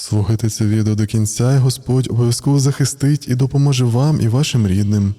Слухайте це відео до кінця, і Господь обов'язково захистить і допоможе вам і вашим рідним.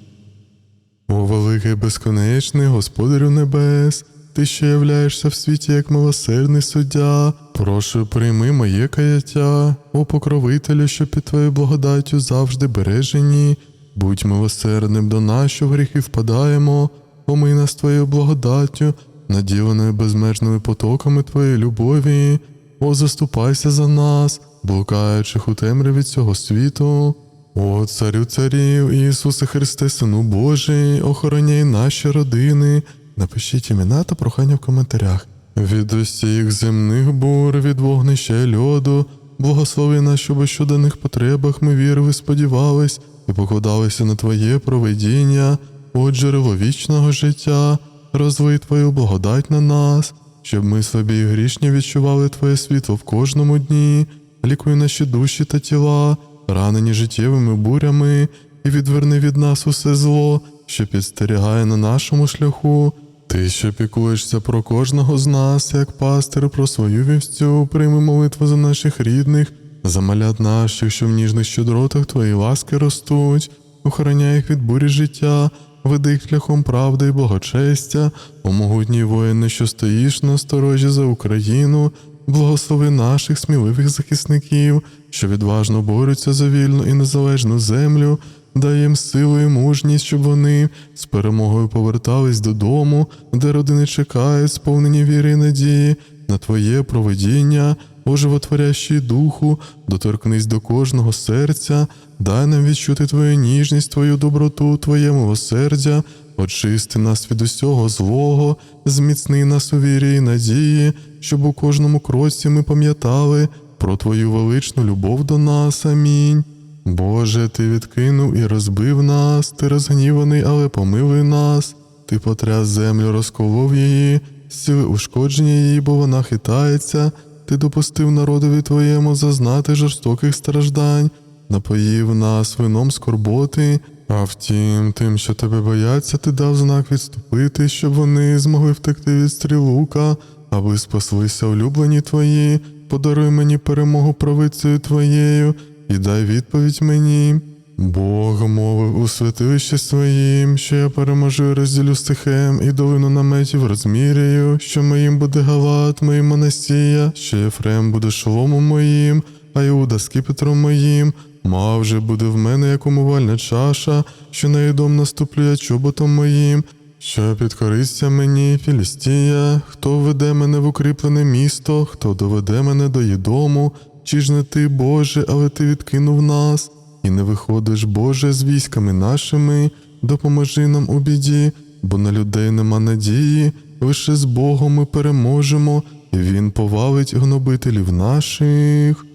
О великий безконечний Господарю Небес, ти що являєшся в світі як милосердний суддя, прошу прийми моє каяття, о покровителю, що під твоєю благодаттю завжди бережені, будь милосердним до нас, що в гріхи впадаємо, помий нас твоєю благодаттю, наділеною безмежними потоками твоєї любові, о заступайся за нас, блукаючих у темряві цього світу. О, царю царів, Ісусе Христе, Сину Божий, охороняй наші родини. Напишіть імена та прохання в коментарях. Від усіх земних бур, від вогнища й льоду, благослови нас, щоб у щоденних потребах ми вірили, сподівались і покладалися на Твоє провидіння, о джерело вічного життя, розви Твою благодать на нас, щоб ми собі грішні відчували Твоє світло в кожному дні, лікуй наші душі та тіла, ранені життєвими бурями, і відверни від нас усе зло, що підстерігає на нашому шляху. Ти, що піклуєшся про кожного з нас, як пастир про свою вівцю, прийми молитву за наших рідних, за малят наших, що в ніжних щедротах твої ласки ростуть, охороняй їх від бурі життя, веди їх шляхом правди і благочестя, о могутній воїне, що стоїш на сторожі за Україну, благослови наших сміливих захисників, що відважно борються за вільну і незалежну землю, дай їм силу і мужність, щоб вони з перемогою повертались додому, де родини чекають, сповнені віри і надії, на Твоє проведіння, о животворящий духу, доторкнись до кожного серця, дай нам відчути Твою ніжність, Твою доброту, Твоє милосердя, очисти нас від усього злого, зміцни нас у вірі і надії, щоб у кожному кроці ми пам'ятали про Твою величну любов до нас. Амінь. Боже, Ти відкинув і розбив нас, Ти розгніваний, але помилуй нас, Ти потряс землю, розколов її, зціли ушкодження її, бо вона хитається, Ти допустив народові Твоєму зазнати жорстоких страждань, напоїв нас вином скорботи, а втім, тим, що тебе бояться, ти дав знак відступити, щоб вони змогли втекти від стріл лука, аби спаслися улюблені твої, подаруй мені перемогу правицею твоєю і дай відповідь мені. Бог мовив у святилищі своїм, що я переможу і розділю стихем і долину наметів розміряю, що моїм буде Галат, моїм Манасія, що Єфрем буде шоломом моїм, а Іуда скипетром моїм. Мав же буде в мене як умивальна чаша, що на її наступлю я чоботом моїм, що підкориться мені Філістія, хто веде мене в укріплене місто, хто доведе мене до її дому, чи ж не ти, Боже, але ти відкинув нас, і не виходиш, Боже, з військами нашими, допоможи нам у біді, бо на людей нема надії, лише з Богом ми переможемо, і Він повалить гнобителів наших.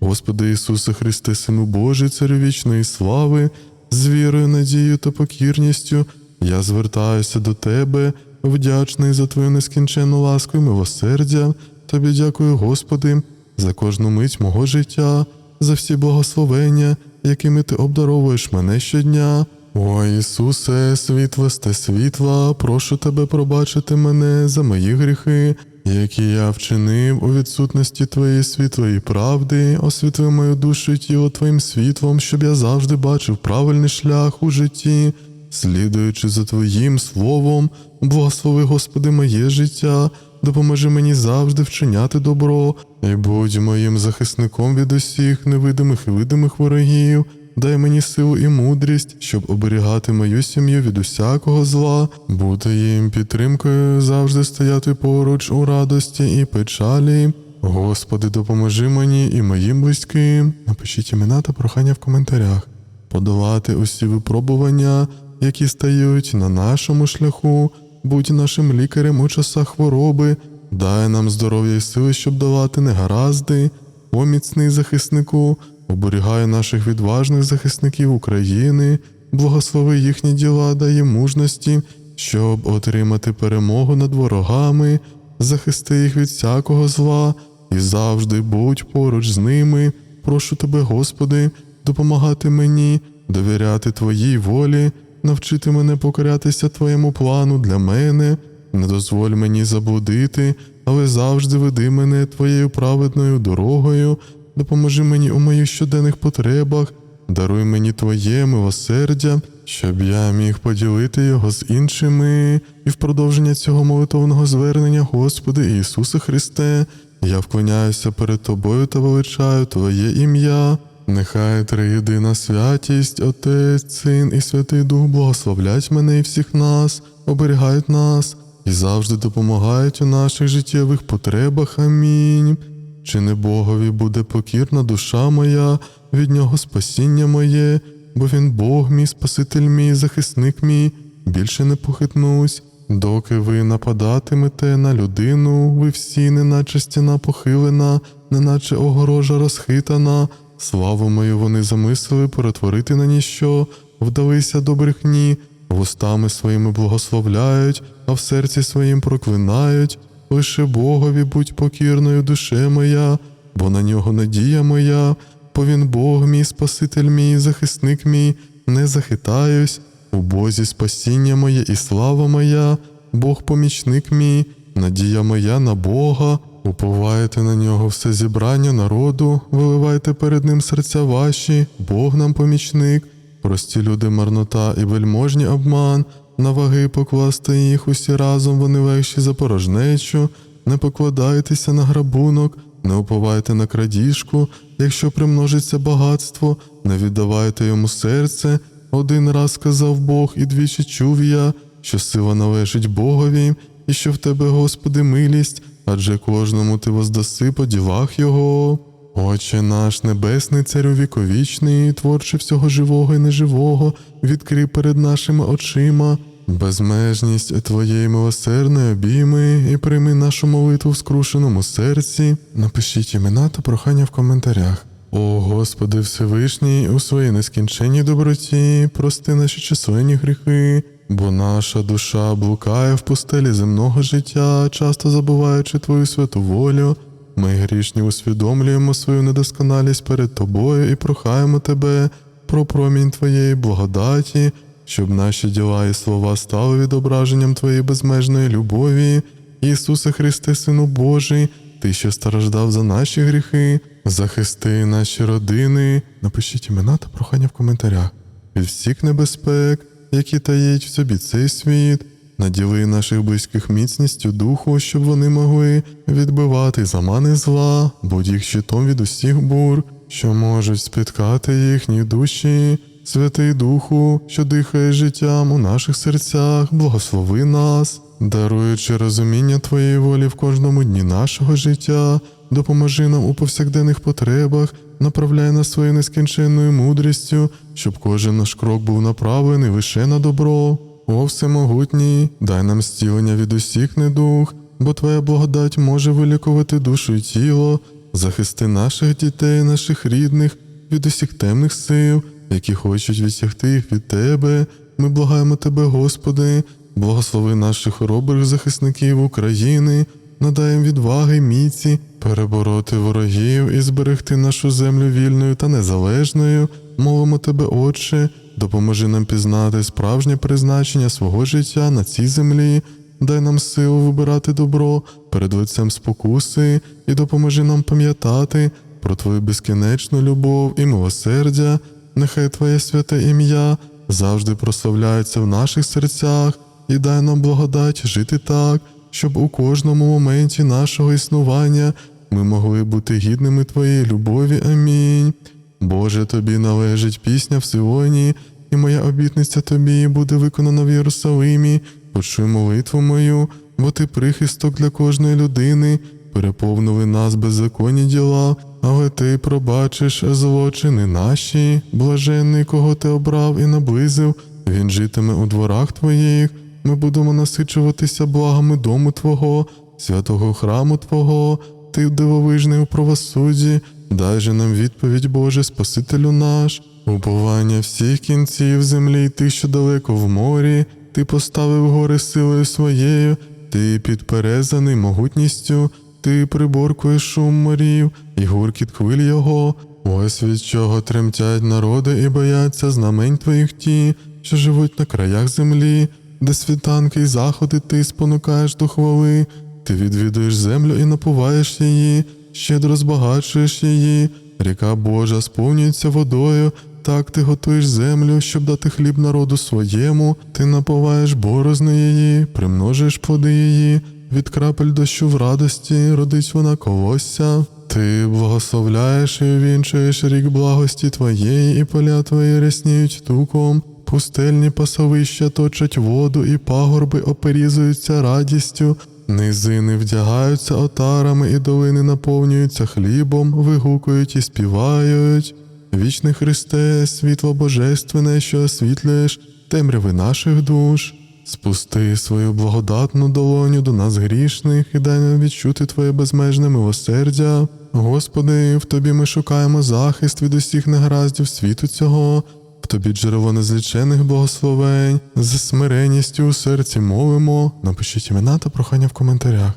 Господи Ісусе Христе, Сину Божий, Царю вічної слави, з вірою, надією та покірністю, я звертаюся до Тебе, вдячний за Твою нескінченну ласку і милосердя. Тобі дякую, Господи, за кожну мить мого життя, за всі благословення, якими Ти обдаровуєш мене щодня. О Ісусе, світлосте світла, прошу Тебе пробачити мене за мої гріхи, які я вчинив у відсутності Твоєї світлої правди, освітли мою душу і тіло Твоїм світлом, щоб я завжди бачив правильний шлях у житті, слідуючи за Твоїм словом, благослови, Господи, моє життя, допоможи мені завжди вчиняти добро, і будь моїм захисником від усіх невидимих і видимих ворогів. Дай мені силу і мудрість, щоб оберігати мою сім'ю від усякого зла, бути їм підтримкою, завжди стояти поруч у радості і печалі. Господи, допоможи мені і моїм близьким. Напишіть імена та прохання в коментарях, подолати усі випробування, які стають на нашому шляху, будь нашим лікарем у часах хвороби, дай нам здоров'я і сили, щоб долати негаразди, о міцний захиснику. Оберігай наших відважних захисників України, благослови їхні діла, їм мужності, щоб отримати перемогу над ворогами, захисти їх від всякого зла і завжди будь поруч з ними. Прошу тебе, Господи, допомагати мені, довіряти Твоїй волі, навчити мене покорятися Твоєму плану для мене. Не дозволь мені заблудити, але завжди веди мене Твоєю праведною дорогою. допоможи мені у моїх щоденних потребах, даруй мені Твоє милосердя, щоб я міг поділити його з іншими. І в продовження цього молитовного звернення, Господи Ісусе Христе, я вклоняюся перед Тобою та величаю Твоє ім'я. Нехай триєдина святість, Отець, Син і Святий Дух благословлять мене і всіх нас, оберігають нас і завжди допомагають у наших життєвих потребах. Амінь. Чи не Богові буде покірна душа моя, від нього спасіння моє, бо він Бог мій, Спаситель мій, захисник мій, більше не похитнусь. Доки ви нападатимете на людину, ви всі, неначе стіна похилена, неначе огорожа розхитана, славу мою вони замислили перетворити на ніщо, вдалися до брехні, вустами своїми благословляють, а в серці своїм проклинають. Лише Богові будь покірною душе моя, бо на нього надія моя, бо він Бог мій, Спаситель мій, захисник мій, не захитаюсь, у Бозі спасіння моє і слава моя, Бог помічник мій, надія моя на Бога, уповаєте на нього все зібрання народу, виливайте перед ним серця ваші, Бог нам помічник, прості люди марнота і вельможні обман, на ваги покласти їх усі разом, вони легші за порожнечу, не покладайтеся на грабунок, не уповайте на крадіжку, якщо примножиться багатство, не віддавайте йому серце. Один раз сказав Бог, і двічі чув я, що сила належить Богові, і що в тебе, Господи, милість, адже кожному ти воздаси по ділах Його. Отче наш небесний царю віковічний, творче всього живого і неживого, відкрий перед нашими очима. Безмежність Твоєї милосердної обійми і прийми нашу молитву в скрушеному серці. Напишіть імена та прохання в коментарях. О Господи Всевишній, у своїй нескінченній доброті, прости наші численні гріхи, бо наша душа блукає в пустелі земного життя, часто забуваючи Твою святу волю. Ми грішні усвідомлюємо свою недосконалість перед Тобою і прохаємо Тебе про промінь Твоєї благодаті, щоб наші діла і слова стали відображенням Твоєї безмежної любові. Ісусе Христе, Сину Божий, Ти, що страждав за наші гріхи, захисти наші родини. Напишіть імена та прохання в коментарях від всіх небезпек, які таїть в собі цей світ. Наділи наших близьких міцністю духу, щоб вони могли відбивати замани зла, будь їх щитом від усіх бур, що можуть спіткати їхні душі. Святий Духу, що дихає життям у наших серцях, благослови нас, даруючи розуміння Твоєї волі в кожному дні нашого життя, допоможи нам у повсякденних потребах, направляй нас своєю нескінченною мудрістю, щоб кожен наш крок був направлений лише на добро. О всемогутній, дай нам зцілення від усіх недуг, бо Твоя благодать може вилікувати душу і тіло, захисти наших дітей, наших рідних від усіх темних сил, які хочуть відтягти їх від Тебе. Ми благаємо Тебе, Господи, благослови наших хоробрих захисників України, надай їм відваги, міці, перебороти ворогів і зберегти нашу землю вільною та незалежною. Молимо Тебе, Отче, допоможи нам пізнати справжнє призначення свого життя на цій землі. Дай нам силу вибирати добро перед лицем спокуси і допоможи нам пам'ятати про Твою безкінечну любов і милосердя. Нехай Твоє святе ім'я завжди прославляється в наших серцях і дай нам благодать жити так, щоб у кожному моменті нашого існування ми могли бути гідними Твоєї любові. Амінь. Боже, тобі належить пісня в Сионі, і моя обітниця тобі буде виконана в Єрусалимі. Почуй молитву мою, бо ти прихисток для кожної людини, переповнили нас беззаконні діла, але ти пробачиш злочини наші, блаженний, кого ти обрав і наблизив, він житиме у дворах твоїх. Ми будемо насичуватися благами дому Твого, святого храму Твого, ти дивовижний у правосудді, дай же нам відповідь, Боже, Спасителю наш, уповання всіх кінців землі, ти, що далеко в морі, ти поставив гори силою своєю, ти підперезаний могутністю, ти приборкуєш шум морів і гуркіт хвиль його. Ось від чого тремтять народи і бояться знамень твоїх ті, що живуть на краях землі, де світанки й заходи ти спонукаєш до хвали, ти відвідуєш землю і напуваєш її, щедро збагачуєш її, ріка Божа сповнюється водою. Так ти готуєш землю, щоб дати хліб народу своєму, ти напуваєш борозни її, примножуєш плоди її, від крапель дощу в радості родить вона колосся. Ти благословляєш і увінчуєш рік благості твоєї, і поля твої рясніють туком. Пустельні пасовища точать воду, і пагорби оперізуються радістю. Низини вдягаються отарами, і долини наповнюються хлібом, вигукують і співають. Вічний Христе, світло божественне, що освітлюєш темряви наших душ. Спусти свою благодатну долоню до нас грішних і дай нам відчути Твоє безмежне милосердя. Господи, в Тобі ми шукаємо захист від усіх негараздів світу цього, Тобі джерело незлічених благословень, з смиренністю у серці мовимо. Напишіть імена та прохання в коментарях.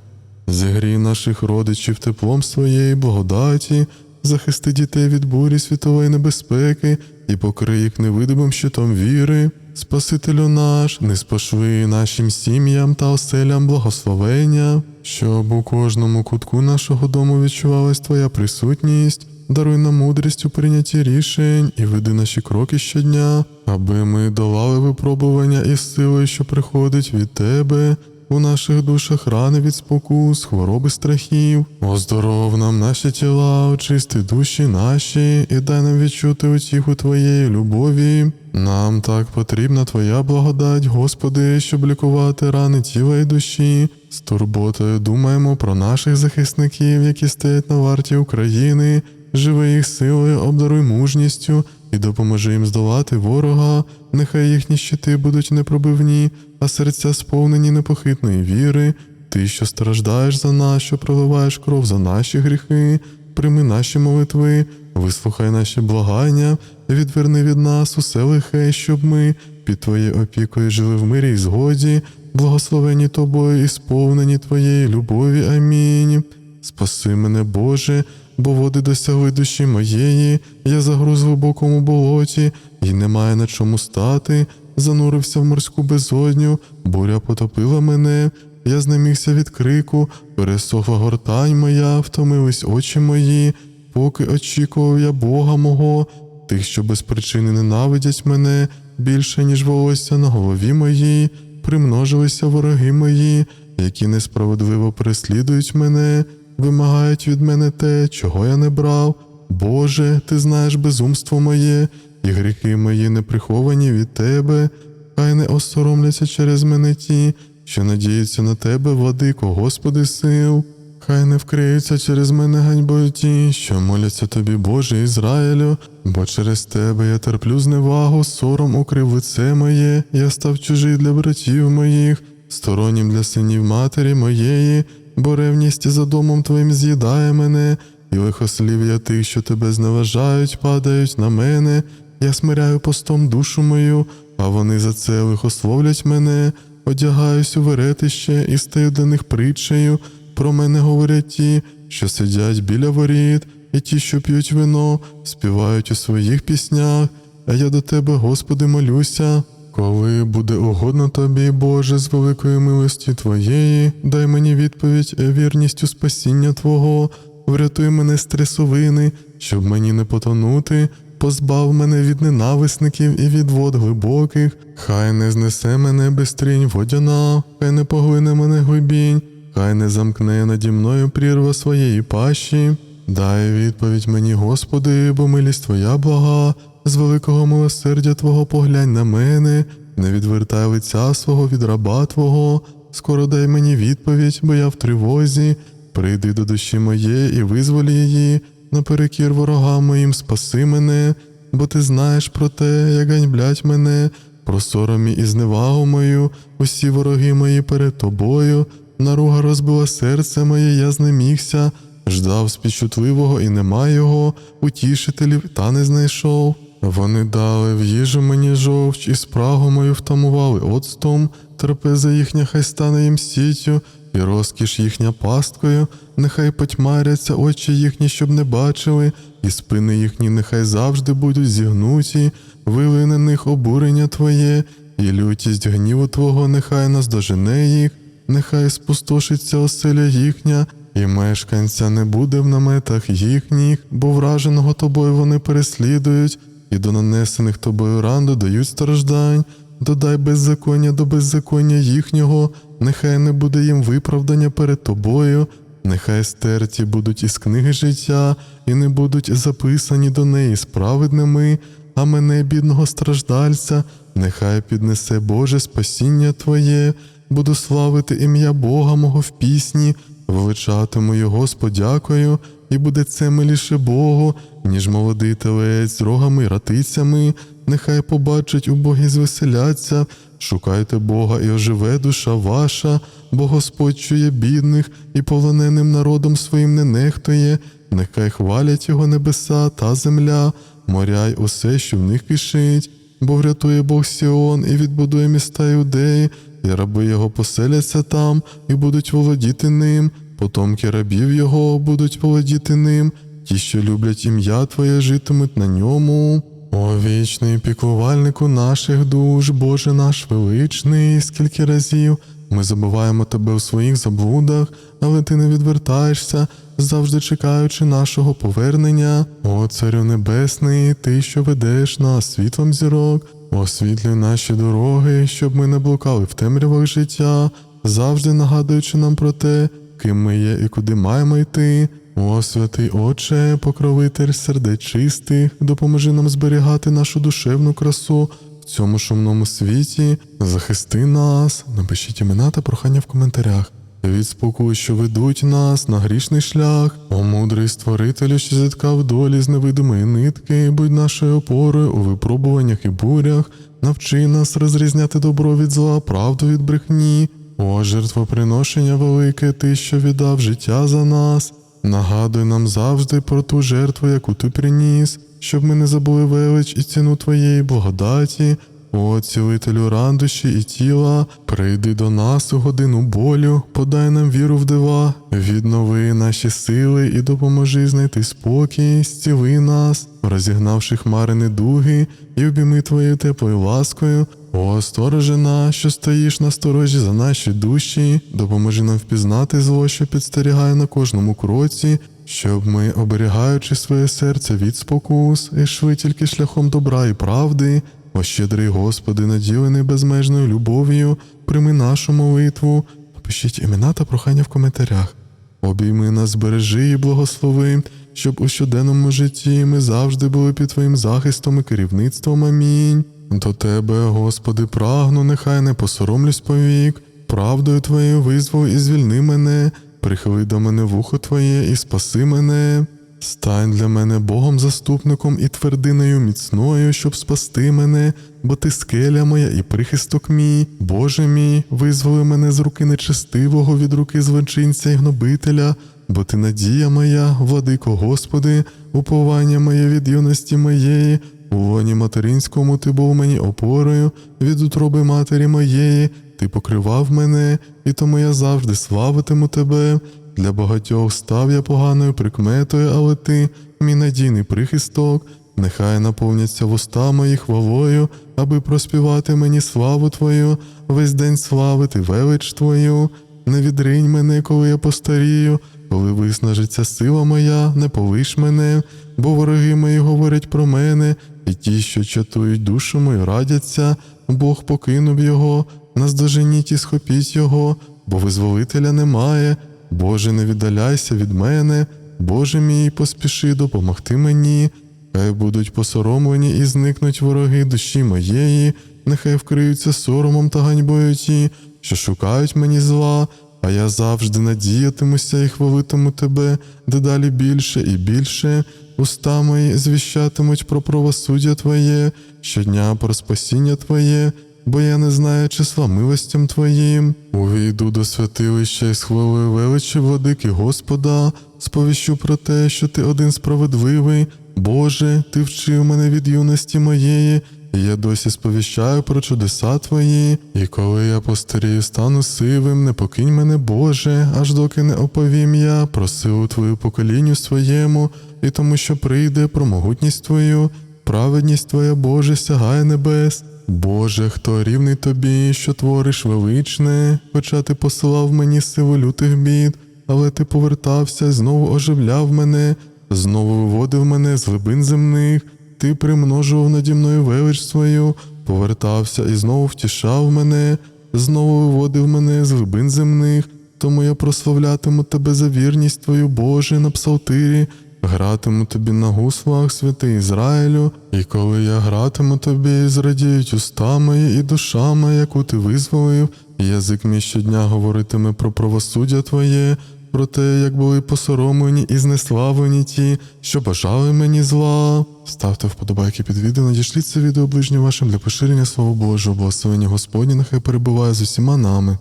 Зігрій наших родичів теплом своєї благодаті, захисти дітей від бурі світової небезпеки і покрий їх невидимим щитом віри. Спасителю наш, не спошви нашим сім'ям та оселям благословення, щоб у кожному кутку нашого дому відчувалась Твоя присутність. Даруй нам мудрість у прийнятті рішень і веди наші кроки щодня, аби ми долали випробування із силою, що приходить від Тебе. У наших душах рани від спокус, хвороби страхів. Оздоров нам наші тіла, очисти душі наші, і дай нам відчути утіху Твоєї любові. Нам так потрібна Твоя благодать, Господи, щоб лікувати рани тіла і душі. З турботою думаємо про наших захисників, які стоять на варті України. Живи їх силою, обдаруй мужністю і допоможи їм здолати ворога. Нехай їхні щити будуть непробивні, а серця сповнені непохитної віри. Ти, що страждаєш за нас, що проливаєш кров за наші гріхи, прийми наші молитви, вислухай наші благання, відверни від нас усе лихе, щоб ми під Твоєю опікою жили в мирі і згоді, благословені тобою і сповнені Твоєї любові. Амінь. Спаси мене, Боже, бо води досягли душі моєї, я загруз в глибокому болоті, і немає на чому стати. Занурився в морську безодню, буря потопила мене, я знемігся від крику, пересохла гортань моя, втомились очі мої, поки очікував я Бога мого, тих, що без причини ненавидять мене, більше, ніж волосся на голові моїй, примножилися вороги мої, які несправедливо переслідують мене, вимагають від мене те, чого я не брав. Боже, ти знаєш безумство моє, і гріхи мої не приховані від тебе, хай не осоромляться через мене ті, що надіються на тебе, владико, Господи сил. Хай не вкриються через мене ганьбою ті, що моляться тобі, Боже Ізраїлю, бо через тебе я терплю зневагу, сором укрив лице моє, я став чужий для братів моїх, стороннім для синів матері моєї, бо ревність за домом твоїм з'їдає мене, і лихослів'я тих, що тебе зневажають, падають на мене. Я смиряю постом душу мою, а вони за це лихословлять мене, одягаюсь у веретище і стаю для них притчею. Про мене говорять ті, що сидять біля воріт, і ті, що п'ють вино, співають у своїх піснях, а я до тебе, Господи, молюся. Коли буде угодно тобі, Боже, з великої милості Твоєї, дай мені відповідь вірністю спасіння Твого, врятуй мене з трясовини, щоб мені не потонути, позбав мене від ненависників і від вод глибоких, хай не знесе мене безстрінь водяна, хай не поглине мене глибінь, хай не замкне наді мною прірва своєї пащі. Дай відповідь мені, Господи, бо милість Твоя блага, з великого милосердя Твого поглянь на мене, не відвертай лиця свого від раба Твого, скоро дай мені відповідь, бо я в тривозі, прийди до душі моєї і визволі її, наперекір ворогам моїм спаси мене, бо ти знаєш про те, як ганьблять мене, про соромі і зневагу мою, усі вороги мої перед тобою, наруга розбила серце моє, я знемігся, ждав співчутливого і нема його, утішителів та не знайшов. Вони дали в їжу мені жовч і спрагу мою втамували. Оцтом, трапеза їхня хай стане їм сітю, і розкіш їхня пасткою, нехай потьмаряться очі їхні, щоб не бачили, і спини їхні нехай завжди будуть зігнуті, вили на них обурення Твоє, і лютість гніву Твого нехай наздожене їх, нехай спустошиться оселя їхня, і мешканця не буде в наметах їхніх, бо враженого тобою вони переслідують, і до нанесених тобою ран додають страждань. Додай беззаконня до беззаконня їхнього, нехай не буде їм виправдання перед тобою, нехай стерті будуть із книги життя, і не будуть записані до неї справедними, а мене, бідного страждальця, нехай піднесе Боже спасіння Твоє, буду славити ім'я Бога мого в пісні, величатиму Його з подякою, і буде це миліше Богу, ніж молодий телець з рогами ратицями, нехай побачать убогі звеселяться, шукайте Бога і оживе душа ваша, бо Господь чує бідних і полоненим народом своїм не нехтує, нехай хвалять його небеса та земля, моря й усе, що в них кишить, бо врятує Бог Сіон і відбудує міста Іудеї, і раби його поселяться там і будуть володіти ним, потомки рабів його будуть володіти ним, ті, що люблять ім'я Твоє, житимуть на ньому. О вічний піклувальнику наших душ, Боже наш величний, скільки разів ми забуваємо тебе у своїх заблудах, але ти не відвертаєшся, завжди чекаючи нашого повернення. О Царю Небесний, ти, що ведеш нас світлом зірок, освітлюй наші дороги, щоб ми не блукали в темрявах життя, завжди нагадуючи нам про те, ким ми є і куди маємо йти. О, святий Отче, покровитель сердець чистих, допоможи нам зберігати нашу душевну красу в цьому шумному світі. Захисти нас, напишіть імена та прохання в коментарях. Від спокою, що ведуть нас на грішний шлях, о мудрий створителю, що зіткав долі з невидимої нитки, будь нашою опорою у випробуваннях і бурях, навчи нас розрізняти добро від зла, правду від брехні. О, жертвоприношення велике, ти, що віддав життя за нас. Нагадуй нам завжди про ту жертву, яку ти приніс, щоб ми не забули велич і ціну твоєї благодаті. О, цілителю ран і тіла, прийди до нас у годину болю, подай нам віру в дива, віднови наші сили і допоможи знайти спокій, зціли нас, розігнавши хмари недуги, і обійми твоєю теплою ласкою. О, сторожина, що стоїш на сторожі за наші душі, допоможи нам впізнати зло, що підстерігає на кожному кроці, щоб ми, оберігаючи своє серце від спокус, йшли тільки шляхом добра і правди. О, щедрий Господи, наділений безмежною любов'ю, прийми нашу молитву. Напишіть імена та прохання в коментарях. Обійми нас, збережи і благослови, щоб у щоденному житті ми завжди були під Твоїм захистом і керівництвом. Амінь. До Тебе, Господи, прагну, нехай не посоромлюсь повік, правдою Твоєю визвол і звільни мене, прихили до мене вухо Твоє і спаси мене. Стань для мене Богом заступником і твердиною міцною, щоб спасти мене, бо ти скеля моя і прихисток мій, Боже мій, визволи мене з руки нечестивого від руки злочинця і гнобителя, бо ти надія моя, владико Господи, уповання моє від юності моєї, у лоні материнському ти був мені опорою, від утроби матері моєї, ти покривав мене, і тому я завжди славитиму тебе. Для багатьох став я поганою прикметою, але ти, мій надійний прихисток, нехай наповняться вуста мої хвалою, аби проспівати мені славу Твою, весь день славити велич Твою. Не відринь мене, коли я постарію, коли виснажиться сила моя, не полиш мене, бо вороги мої говорять про мене, і ті, що чатують душу мою, радяться, Бог покинув його, наздоженіть і схопіть його, бо визволителя немає. Боже, не віддаляйся від мене, Боже мій, поспіши допомогти мені. Хай будуть посоромлені і зникнуть вороги душі моєї, нехай вкриються соромом та ганьбою ті, що шукають мені зла, а я завжди надіятимуся і хвалитиму тебе дедалі більше і більше. Уста мої звіщатимуть про правосуддя Твоє, щодня про спасіння Твоє, бо я не знаю числа милостям Твоїм. Увійду до святилища і з хвилою величі владики Господа, сповіщу про те, що ти один справедливий. Боже, ти вчив мене від юності моєї, я досі сповіщаю про чудеса Твої, і коли я постарію, стану сивим, не покинь мене, Боже, аж доки не оповім я про силу Твою поколінню своєму, і тому, що прийде про могутність Твою, праведність Твоя, Боже, сягає небес. Боже, хто рівний тобі, що твориш величне, хоча ти посилав мені силу лютих бід, але ти повертався, знову оживляв мене, знову виводив мене з глибин земних, ти примножував наді мною велич свою, повертався і знову втішав мене, знову виводив мене з глибин земних, тому я прославлятиму тебе за вірність твою, Боже, на псалтирі, гратиму тобі на гуслах, святий Ізраїлю, і коли я гратиму тобі, зрадіють уста мої і душа моя, яку ти визволив, і язик мій щодня говоритиме про правосуддя твоє, про те, як були посоромлені і знеславлені ті, що бажали мені зла. Ставте вподобайки під відео, надішліть це відео ближнім вашим для поширення Слова Божого, благословення Господні, нехай перебуває з усіма нами.